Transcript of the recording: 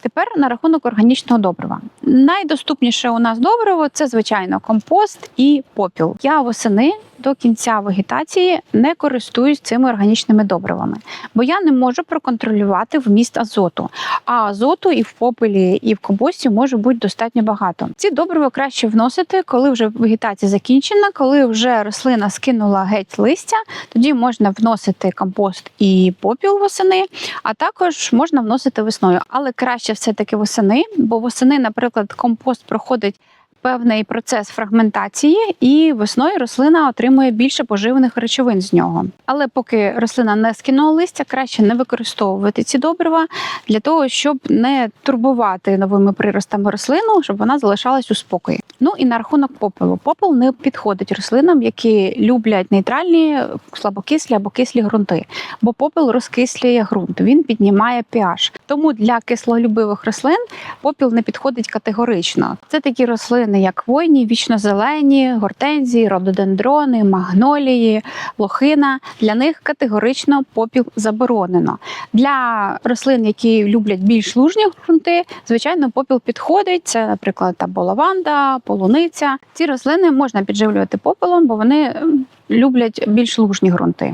Тепер на рахунок органічного добрива. Найдоступніше у нас добриво це звичайно компост і попіл. Я восени до кінця вегетації не користуюсь цими органічними добривами, бо я не можу проконтролювати вміст азоту. А азоту і в попелі, і в компості може бути достатньо багато. Ці добрива краще вносити, коли вже вегетація закінчена, коли вже рослина скинула геть листя. Тоді можна вносити компост і попіл восени, а також можна вносити весною. Але краще все-таки восени, бо восени, наприклад, компост проходить. Певний процес фрагментації, і весною рослина отримує більше поживних речовин з нього. Але поки рослина не скинула листя, краще не використовувати ці добрива для того, щоб не турбувати новими приростами рослину, щоб вона залишалась у спокої. Ну і на рахунок попелу. Попел не підходить рослинам, які люблять нейтральні, слабокислі або кислі ґрунти, бо попел розкислює ґрунт, він піднімає pH. Тому для кислолюбивих рослин попіл не підходить категорично. Це такі рослини, як хвойні, вічнозелені, гортензії, рододендрони, магнолії, лохина. Для них категорично попіл заборонено. Для рослин, які люблять більш лужні ґрунти, звичайно, попіл підходить. Це, наприклад, або лаванда, полуниця. Ці рослини можна підживлювати попелом, бо вони люблять більш лужні ґрунти.